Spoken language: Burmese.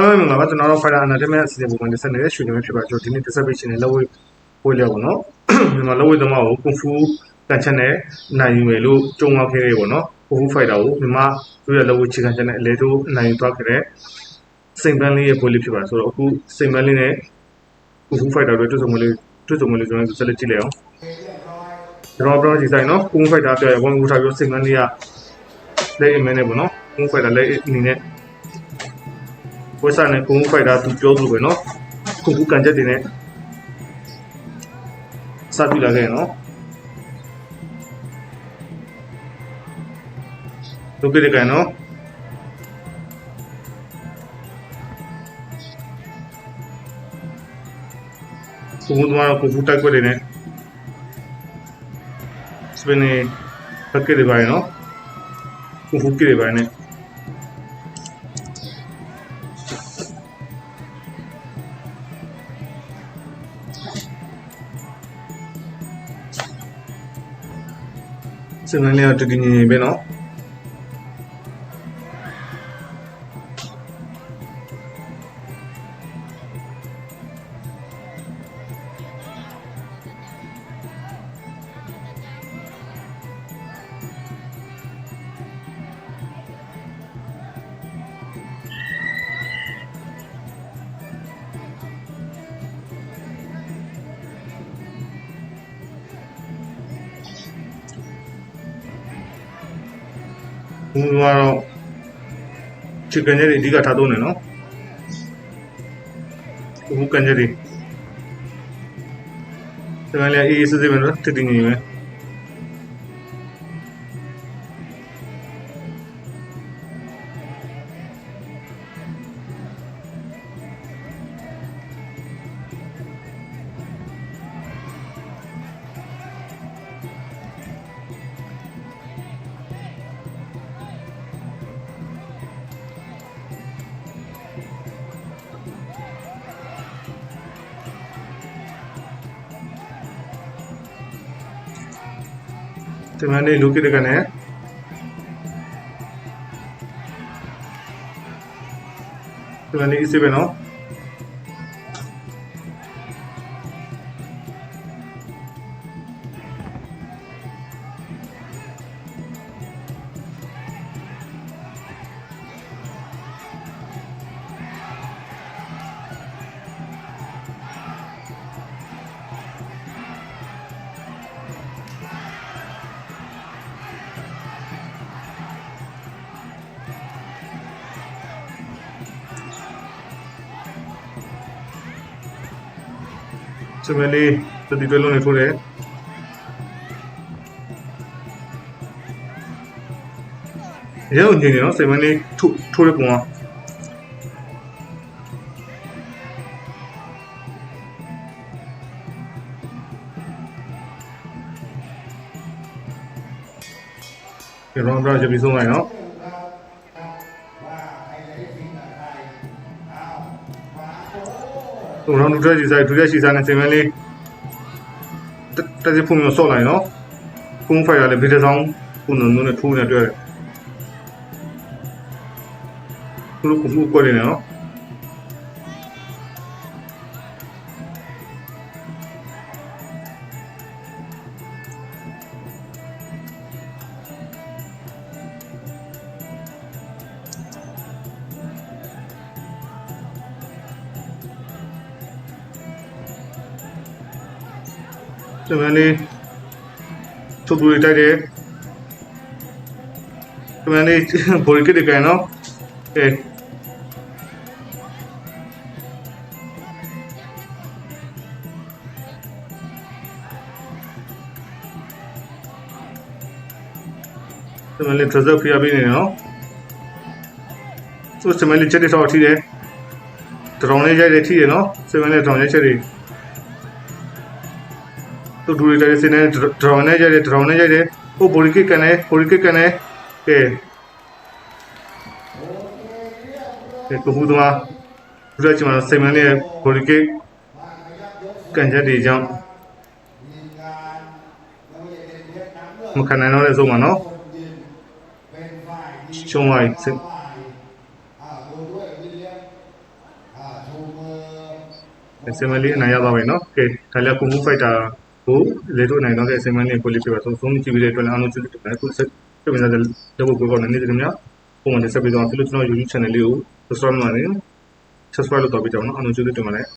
အားလုံးမင်္ဂလာပါကျွန်တော်တို့ Fighter Anatomy အစီအစဉ်ပုံမှန်တက်ဆက်နေတဲ့ရွှေနေမျိုးဖြစ်ပါကျွန်တော်ဒီနေ့ dissertation နဲ့လက်ဝဲဝဲလျောက်ပါတော့မြန်မာလက်ဝဲသမားကို Kung Fu တန်ချက်နဲ့နိုင်ယူမယ်လို့ကြုံရောက်ခဲ့ရပေါ့နော် Kung Fu Fighter ကိုမြန်မာတို့ရဲ့လက်ဝဲခြေခံချက်နဲ့အလဲတို့နိုင်ယူသွားခဲ့တဲ့စိန်ပန်းလေးရဲ့ပွဲလေးဖြစ်ပါဆိုတော့အခုစိန်ပန်းလေးနဲ့ Kung Fu Fighter တို့တွေ့ဆုံမလို့တွေ့ဆုံမလို့ကျွန်တော်ဆက်လက်ကြည့်လိုက်အောင်ကျွန်တော်ပြောကြည့်ဆိုင်နော် Kung Fu Fighter ပြောရဝန်ကူထားပြီးစိန်ပန်းလေးကလက်အမင်းနဲ့ပေါ့နော် Kung Fu Fighter လက်အနေနဲ့ ဝက်ဆာနဲ့ကုန်းဖိုက်တာသူပြောသလိုပဲเนาะခုခုကန်ချက်တွေနဲ့စပြီးလာခဲ့နော်ဒုက္ခတွေကန်နော်ခုခုတော့ခုခုတိုက်ခွက်တွေနဲ့စပင်းနေပက်ကတွေပါရနော်ခုခုကိတွေပါနဲ့ စင်မလေးကတည်တည်ငြိမ်ငြိမ်ပဲเဘူးကတော့ chicken တွေအဓိကထားသုံးတယ်နော်ဘူးကန်ကြတွေဒါကလည်းအေးအေးဆေးဆေးပဲနော်တည်တည်ငြိမ်ငြိမ်ပဲ စင်မလေးလူကိ ချမလေးတတိတွဲလုံးနေထိုးတယ်ရဲုံညင်နေနော်စိတ်မလေးထိုးထိုးတဲ့ပုံကဒီရောင်းတော့ရပြီဆုံးလိုက်နော် ပုံတော့နူထရက်ရှိစားဒုတိယရှိစားနဲ့စင်မဲလေးတက်စစ်ဖုန်မျိုးဆော့လိုက်နော်ဖုန်ဖိုင်ရလည်းဗီဒီယိုဆောင်ပုံတော့နူနဲ့ထိုးနေတွေ့ရတယ်ခုလိုခုလိုကွက်နေတယ်နော် စင်မလေးသူ့သူတိုက်တယ်စင်မလေးဘော်ရီကတကန်နော်ကဲစင်မလေးထဇက်ဖိအားပေးနေနော်ဆိုစင်မလေးချက်တွေတော့ထိတယ်ဒရောင်းလေးရိုက်တယ်ထိတယ်နော်စင်မလေးဒရောင်းရိုက်ချက်တွေ သူဒူရီတဲစင်းနဲ့ဒရောင်းနဲ့ရိုက်တယ်ဒရောင်းနဲ့ရိုက်တယ်ဟိုဘိုရီကစ်ကန်နဲ့ဘိုရီကစ်ကန်နဲ့ကဲကဲကိုမှုသမားဒူရချင်မှာစိတ်မန်းလေးဘိုရီကစ်ကန်ချက်တွေကြောင့်မခံနိုင်တော့လဲဆုံးမှာနော်ချုံလိုက်စစ်စမလီအနိုင်ရသွားပြီနော်ကဲဒါလည်းကိုမှုဖိုက်တာ င်ပါတယ်ခုဆက်ပြပြန်တဲ့လက်ဖို့ပေါ်နေနေတယ်များပုံမှန်တက်ဆက်ပြီးတော့ကျွန်တော် YouTube channel လေးကို subscribe လုပ်နေ subscribe လုပ်တော့ပြကြအောင်နော်